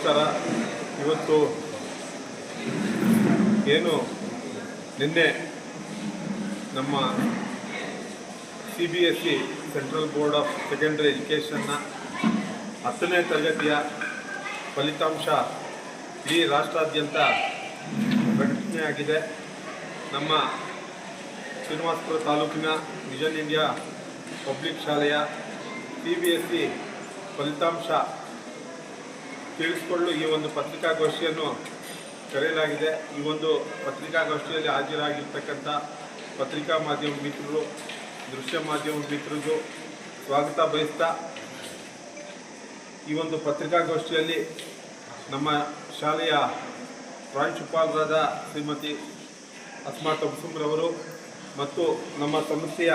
ನಮಸ್ಕಾರ. ಇವತ್ತು ಏನು ನಿನ್ನೆ ನಮ್ಮ C B S C central board of secondary ಎಜುಕೇಷನ್ನ ಹತ್ತನೇ ತರಗತಿಯ ಫಲಿತಾಂಶ ಈ ರಾಷ್ಟ್ರಾದ್ಯಂತ ಪ್ರಕಟಣೆಯಾಗಿದೆ ನಮ್ಮ ಶ್ರೀನಿವಾಸಪುರ ತಾಲೂಕಿನ ವಿಷನ್ ಇಂಡಿಯಾ ಪಬ್ಲಿಕ್ ಶಾಲೆಯ ಸಿ ಬಿ ಎಸ್ ಸಿ ಫಲಿತಾಂಶ ತಿಳಿಸಿಕೊಳ್ಳಲು ಈ ಒಂದು ಪತ್ರಿಕಾಗೋಷ್ಠಿಯನ್ನು ಕರೆಯಲಾಗಿದೆ. ಈ ಒಂದು ಪತ್ರಿಕಾಗೋಷ್ಠಿಯಲ್ಲಿ ಹಾಜರಾಗಿರ್ತಕ್ಕಂಥ ಪತ್ರಿಕಾ ಮಾಧ್ಯಮ ಮಿತ್ರರು, ದೃಶ್ಯ ಮಾಧ್ಯಮ ಮಿತ್ರರು ಸ್ವಾಗತ ಬಯಸ್ತಾ ಈ ಒಂದು ಪತ್ರಿಕಾಗೋಷ್ಠಿಯಲ್ಲಿ ನಮ್ಮ ಶಾಲೆಯ ಪ್ರಾಂಶುಪಾಲರಾದ ಶ್ರೀಮತಿ ಅಸ್ಮಾ ತಬ್ಸುಮ್ರವರು ಮತ್ತು ನಮ್ಮ ಸಂಸ್ಥೆಯ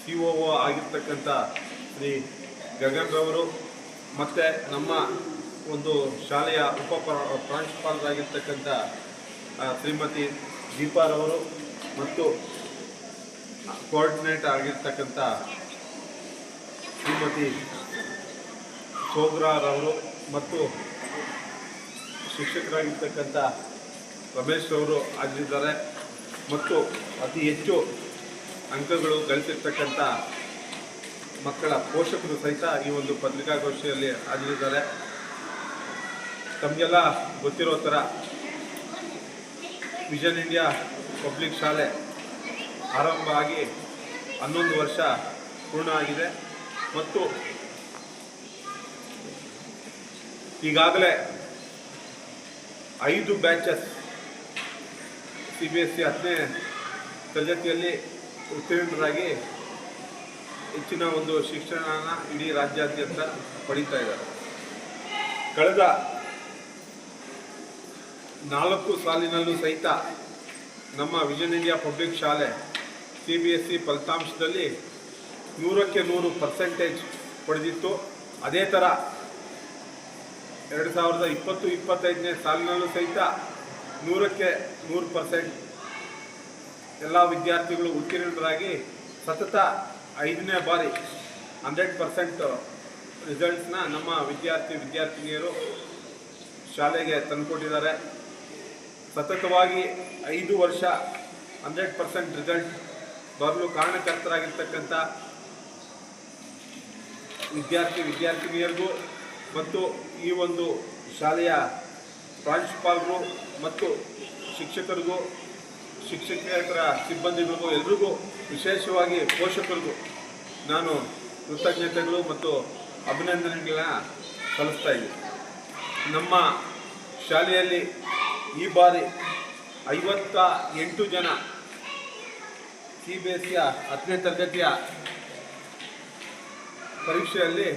ಸಿ ಒ ಆಗಿರ್ತಕ್ಕಂಥ ಶ್ರೀ ಗಗನ್ ರವರು ಮತ್ತು ನಮ್ಮ ಒಂದು ಶಾಲೆಯ ಉಪ ಪ್ರ- ಪ್ರಾಂಶುಪಾಲರಾಗಿರ್ತಕ್ಕಂಥ ಶ್ರೀಮತಿ ದೀಪಾರವರು ಮತ್ತು ಕೋಆರ್ಡಿನೇಟರ್ ಆಗಿರ್ತಕ್ಕಂಥ ಶ್ರೀಮತಿ ಸೋಗ್ರಾರವರು ಮತ್ತು ಶಿಕ್ಷಕರಾಗಿರ್ತಕ್ಕಂಥ ರಮೇಶ್ ಅವರು ಆಗಿದ್ದಾರೆ. ಮತ್ತು ಅತಿ ಹೆಚ್ಚು ಅಂಕಗಳು ಗಳಿಸಿರ್ತಕ್ಕಂಥ ಮಕ್ಕಳ ಪೋಷಕರು ಸಹಿತ ಈ ಒಂದು ಪತ್ರಿಕಾಗೋಷ್ಠಿಯಲ್ಲಿ ಹಾಜರಿದ್ದಾರೆ. ತಮಗೆಲ್ಲ ಗೊತ್ತಿರೋ ಥರ ವಿಷನ್ ಇಂಡಿಯಾ ಪಬ್ಲಿಕ್ ಶಾಲೆ ಆರಂಭ ಆಗಿ ಹನ್ನೊಂದು ವರ್ಷ ಪೂರ್ಣ ಆಗಿದೆ. ಮತ್ತು ಈಗಾಗಲೇ ಐದು batches C B S C ಹತ್ತನೇ ತರಗತಿಯಲ್ಲಿ ಉತ್ತೀರ್ಣರಾಗಿ ಹೆಚ್ಚಿನ ಒಂದು ಶಿಕ್ಷಣನ ಇಡೀ ರಾಜ್ಯಾದ್ಯಂತ ಪಡೀತಾ ಇದ್ದಾರೆ. ಕಳೆದ ನಾಲ್ಕು ಸಾಲಿನಲ್ಲೂ ಸಹಿತ ನಮ್ಮ ವಿಜನ್ ಇಂಡಿಯಾ ಪಬ್ಲಿಕ್ ಶಾಲೆ ಸಿ ಬಿ ಎಸ್ ಸಿ ಫಲಿತಾಂಶದಲ್ಲಿ ನೂರಕ್ಕೆ ನೂರು ಪರ್ಸೆಂಟೇಜ್ ಪಡೆದಿತ್ತು. ಅದೇ ಥರ ಎರಡು ಸಾವಿರದ ಇಪ್ಪತ್ತು, ಇಪ್ಪತ್ತೈದನೇ ಸಾಲಿನಲ್ಲೂ ಸಹಿತ ನೂರಕ್ಕೆ ನೂರು ಪರ್ಸೆಂಟ್ ಎಲ್ಲ ವಿದ್ಯಾರ್ಥಿಗಳು ಉತ್ತೀರ್ಣರಾಗಿ ಸತತ ಐದನೇ ಬಾರಿ ಹಂಡ್ರೆಡ್ ಪರ್ಸೆಂಟ್ ರಿಸಲ್ಟ್ಸ್ನ ನಮ್ಮ ವಿದ್ಯಾರ್ಥಿ, ವಿದ್ಯಾರ್ಥಿನಿಯರು ಶಾಲೆಗೆ ತಂದುಕೊಟ್ಟಿದ್ದಾರೆ. ಸತತವಾಗಿ ಐದು ವರ್ಷ ಹಂಡ್ರೆಡ್ ಪರ್ಸೆಂಟ್ ರಿಸಲ್ಟ್ ಬರಲು ಕಾರಣಕರ್ತರಾಗಿರ್ತಕ್ಕಂಥ ವಿದ್ಯಾರ್ಥಿ ವಿದ್ಯಾರ್ಥಿನಿಯರಿಗೂ ಮತ್ತು ಈ ಒಂದು ಶಾಲೆಯ ಪ್ರಾಂಶುಪಾಲರು ಮತ್ತು ಶಿಕ್ಷಕರಿಗೂ ಶಿಕ್ಷಕೇತರ ಸಿಬ್ಬಂದಿಗಳಿಗೂ, ಎಲ್ರಿಗೂ ವಿಶೇಷವಾಗಿ ಪೋಷಕರಿಗೂ ನಾನು ಕೃತಜ್ಞತೆಗಳು ಮತ್ತು ಅಭಿನಂದನೆಗಳನ್ನ ಸಲ್ಲಿಸ್ತಾ ಇದ್ದೀನಿ. ನಮ್ಮ ಶಾಲೆಯಲ್ಲಿ ಈ ಬಾರಿ ಐವತ್ತ ಎಂಟು ಜನ ಸಿ ಬಿ ಎಸ್ ಸಿಯ ಹತ್ತನೇ ತರಗತಿಯ ಪರೀಕ್ಷೆಯಲ್ಲಿ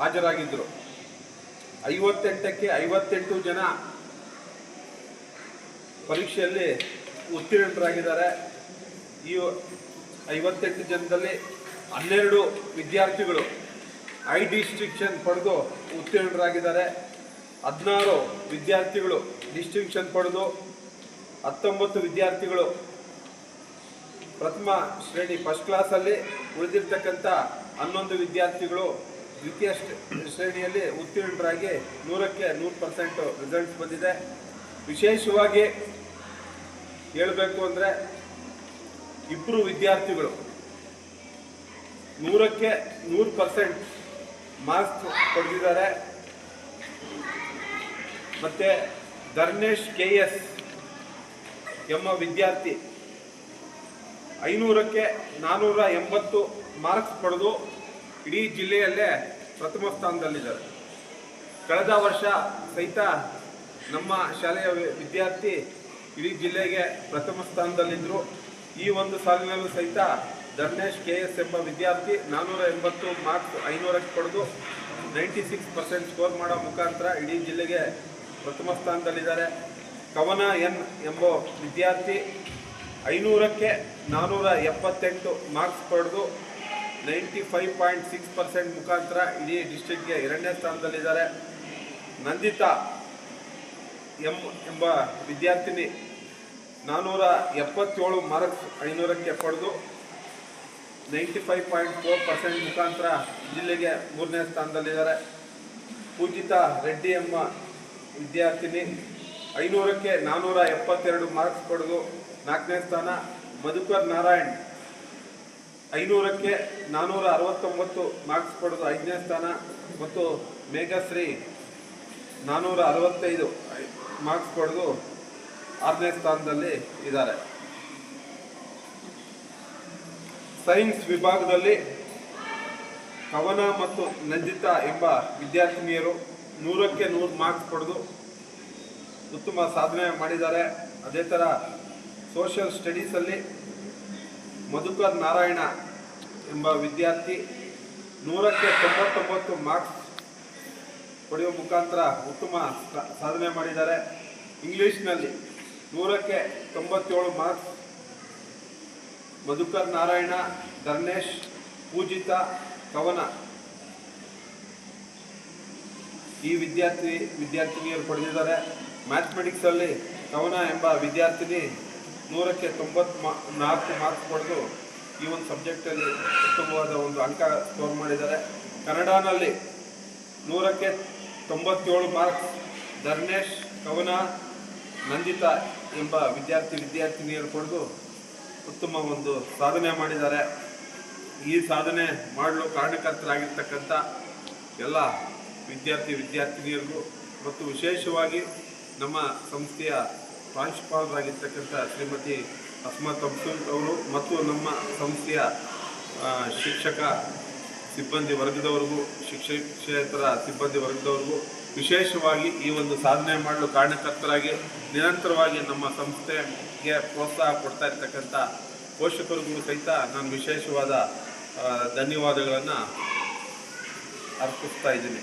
ಹಾಜರಾಗಿದ್ದರು ಐವತ್ತೆಂಟಕ್ಕೆ ಐವತ್ತೆಂಟು ಜನ ಪರೀಕ್ಷೆಯಲ್ಲಿ ಉತ್ತೀರ್ಣರಾಗಿದ್ದಾರೆ. ಈ ಐವತ್ತೆಂಟು ಜನದಲ್ಲಿ ಹನ್ನೆರಡು ವಿದ್ಯಾರ್ಥಿಗಳು ಐ ಡಿಸ್ಟ್ರಿಕ್ಷನ್ ಪಡೆದು ಉತ್ತೀರ್ಣರಾಗಿದ್ದಾರೆ. ಹದಿನಾರು ವಿದ್ಯಾರ್ಥಿಗಳು ಡಿಸ್ಟಿಂಕ್ಷನ್ ಪಡೆದು ಹತ್ತೊಂಬತ್ತು ವಿದ್ಯಾರ್ಥಿಗಳು ಪ್ರಥಮ ಶ್ರೇಣಿ ಫಸ್ಟ್ ಕ್ಲಾಸಲ್ಲಿ ಉಳಿದಿರ್ತಕ್ಕಂಥ ಹನ್ನೊಂದು ವಿದ್ಯಾರ್ಥಿಗಳು ದ್ವಿತೀಯ ಶ್ರೇ- ಶ್ರೇಣಿಯಲ್ಲಿ ಉತ್ತೀರ್ಣರಾಗಿ ನೂರಕ್ಕೆ ನೂರು ಪರ್ಸೆಂಟು ರಿಸಲ್ಟ್ಸ್ ಬಂದಿದೆ. ವಿಶೇಷವಾಗಿ ಹೇಳಬೇಕು ಅಂದರೆ ಇಬ್ಬರು ವಿದ್ಯಾರ್ಥಿಗಳು ನೂರಕ್ಕೆ ನೂರು ಪರ್ಸೆಂಟ್ ಮಾರ್ಕ್ಸ್ ಪಡೆದಿದ್ದಾರೆ ಮತ್ತು ಧರ್ಮೇಶ್ ಕೆ ಎಸ್ ಎಂಬ ವಿದ್ಯಾರ್ಥಿ ಐನೂರಕ್ಕೆ ನಾನ್ನೂರ ಎಂಬತ್ತು ಮಾರ್ಕ್ಸ್ ಪಡೆದು ಇಡೀ ಜಿಲ್ಲೆಯಲ್ಲೇ ಪ್ರಥಮ ಸ್ಥಾನದಲ್ಲಿದ್ದಾರೆ. ಕಳೆದ ವರ್ಷ ಸಹಿತ ನಮ್ಮ ಶಾಲೆಯ ವಿದ್ಯಾರ್ಥಿ ಇಡೀ ಜಿಲ್ಲೆಗೆ ಪ್ರಥಮ ಸ್ಥಾನದಲ್ಲಿದ್ದರು. ಈ ಒಂದು ಸಾಲಿನಲ್ಲೂ ಸಹಿತ ಧರ್ಮೇಶ್ ಕೆ ಎಸ್ ಎಂಬ ವಿದ್ಯಾರ್ಥಿ ನಾನ್ನೂರ ಎಂಬತ್ತು ಮಾರ್ಕ್ಸ್ ಐನೂರಕ್ಕೆ ಪಡೆದು ನೈಂಟಿ ಸಿಕ್ಸ್ ಪರ್ಸೆಂಟ್ ಸ್ಕೋರ್ ಮಾಡೋ ಮುಖಾಂತರ ಇಡೀ ಜಿಲ್ಲೆಗೆ ಪ್ರಥಮ ಸ್ಥಾನದಲ್ಲಿದ್ದಾರೆ. ಕವನ ಎನ್ ಎಂಬ ವಿದ್ಯಾರ್ಥಿ ಐನೂರಕ್ಕೆ ನಾನ್ನೂರ ಎಪ್ಪತ್ತೆಂಟು ಮಾರ್ಕ್ಸ್ ಪಡೆದು ninety five point six percent ಮುಖಾಂತರ ಇಡೀ ಡಿಸ್ಟಿಕ್ಗೆ ಎರಡನೇ ಸ್ಥಾನದಲ್ಲಿದ್ದಾರೆ. ನಂದಿತಾ ಎಂ ಎಂಬ ವಿದ್ಯಾರ್ಥಿನಿ ನಾನ್ನೂರ ಎಪ್ಪತ್ತೇಳು ಮಾರ್ಕ್ಸ್ ಐನೂರಕ್ಕೆ ಪಡೆದು ninety five point four percent ಮುಖಾಂತರ ಜಿಲ್ಲೆಗೆ ಮೂರನೇ ಸ್ಥಾನದಲ್ಲಿದ್ದಾರೆ. ಪೂಜಿತಾ ರೆಡ್ಡಿ ಎಂಬ ವಿದ್ಯಾರ್ಥಿನಿ ಐನೂರಕ್ಕೆ ನಾನ್ನೂರ ಎಪ್ಪತ್ತೆರಡು ಮಾರ್ಕ್ಸ್ ಪಡೆದು ನಾಲ್ಕನೇ ಸ್ಥಾನ ಮಧುಕರ್ ನಾರಾಯಣ್. ಐನೂರಕ್ಕೆ ನಾನ್ನೂರ ಅರವತ್ತೊಂಬತ್ತು ಮಾರ್ಕ್ಸ್ ಪಡೆದು ಐದನೇ ಸ್ಥಾನ ಮತ್ತು ಮೇಘಶ್ರೀ ನಾನ್ನೂರ ಅರವತ್ತೈದು ಮಾರ್ಕ್ಸ್ ಪಡೆದು ಆರನೇ ಸ್ಥಾನದಲ್ಲಿ ಇದ್ದಾರೆ. ಸೈನ್ಸ್ ವಿಭಾಗದಲ್ಲಿ ಕವನ ಮತ್ತು ನಂದಿತಾ ಎಂಬ ವಿದ್ಯಾರ್ಥಿನಿಯರು ನೂರಕ್ಕೆ ನೂರು ಮಾರ್ಕ್ಸ್ ಪಡೆದು ಉತ್ತಮ ಸಾಧನೆ ಮಾಡಿದ್ದಾರೆ. ಅದೇ ಥರ ಸೋಷಿಯಲ್ ಸ್ಟಡೀಸಲ್ಲಿ ಮಧುಕರ್ ನಾರಾಯಣ ಎಂಬ ವಿದ್ಯಾರ್ಥಿ ನೂರಕ್ಕೆ ತೊಂಬತ್ತೊಂಬತ್ತು ಮಾರ್ಕ್ಸ್ ಪಡೆಯುವ ಮುಖಾಂತರ ಉತ್ತಮ ಸಾಧನೆ ಮಾಡಿದ್ದಾರೆ. ಇಂಗ್ಲೀಷ್ನಲ್ಲಿ ನೂರಕ್ಕೆ ತೊಂಬತ್ತೇಳು ಮಾರ್ಕ್ಸ್ ಮಧುಕರ್ ನಾರಾಯಣ ಧರ್ನೇಶ್ ಪೂಜಿತ, ಕವನ ಈ ವಿದ್ಯಾರ್ಥಿ ವಿದ್ಯಾರ್ಥಿನಿಯರು ಪಡೆದಿದ್ದಾರೆ. ಮ್ಯಾಥಮೆಟಿಕ್ಸಲ್ಲಿ ಕವನ ಎಂಬ ವಿದ್ಯಾರ್ಥಿನಿ ನೂರಕ್ಕೆ ತೊಂಬತ್ತು ಮಾ, ನಾಲ್ಕು ಮಾರ್ಕ್ಸ್ ಪಡೆದು ಈ ಒಂದು ಸಬ್ಜೆಕ್ಟಲ್ಲಿ ಉತ್ತಮವಾದ ಒಂದು ಅಂಕ ಸ್ಕೋರ್ ಮಾಡಿದ್ದಾರೆ. ಕನ್ನಡನಲ್ಲಿ ನೂರಕ್ಕೆ ತೊಂಬತ್ತೇಳು ಮಾರ್ಕ್ಸ್ ಧರ್ಮೇಶ್ ಕವನ, ನಂದಿತಾ ಎಂಬ ವಿದ್ಯಾರ್ಥಿ ವಿದ್ಯಾರ್ಥಿನಿಯರು ಪಡೆದು ಉತ್ತಮ ಒಂದು ಸಾಧನೆ ಮಾಡಿದ್ದಾರೆ. ಈ ಸಾಧನೆ ಮಾಡಲು ಕಾರಣಕರ್ತರಾಗಿರ್ತಕ್ಕಂಥ ಎಲ್ಲ ವಿದ್ಯಾರ್ಥಿ ವಿದ್ಯಾರ್ಥಿನಿಯರು ಮತ್ತು ವಿಶೇಷವಾಗಿ ನಮ್ಮ ಸಂಸ್ಥೆಯ ಪ್ರಾಂಶುಪಾಲರಾಗಿರ್ತಕ್ಕಂಥ ಶ್ರೀಮತಿ ಅಸ್ಮತ್ ಅಬ್ದುಲ್ ಅವರು ಮತ್ತು ನಮ್ಮ ಸಂಸ್ಥೆಯ ಶಿಕ್ಷಕ ಸಿಬ್ಬಂದಿ ವರ್ಗದವರೆಗೂ, ಶಿಕ್ಷಕೇತರ ಸಿಬ್ಬಂದಿ ವರ್ಗದವರಿಗೂ ವಿಶೇಷವಾಗಿ ಈ ಒಂದು ಸಾಧನೆ ಮಾಡಲು ಕಾರಣಕರ್ತರಾಗಿ ನಿರಂತರವಾಗಿ ನಮ್ಮ ಸಂಸ್ಥೆಗೆ ಪ್ರೋತ್ಸಾಹ ಕೊಡ್ತಾ ಇರ್ತಕ್ಕಂಥ ಪೋಷಕರಿಗೂ ಸಹಿತ ನಾನು ವಿಶೇಷವಾದ ಧನ್ಯವಾದಗಳನ್ನು ಅರ್ಪಿಸ್ತಾ ಇದ್ದೀನಿ.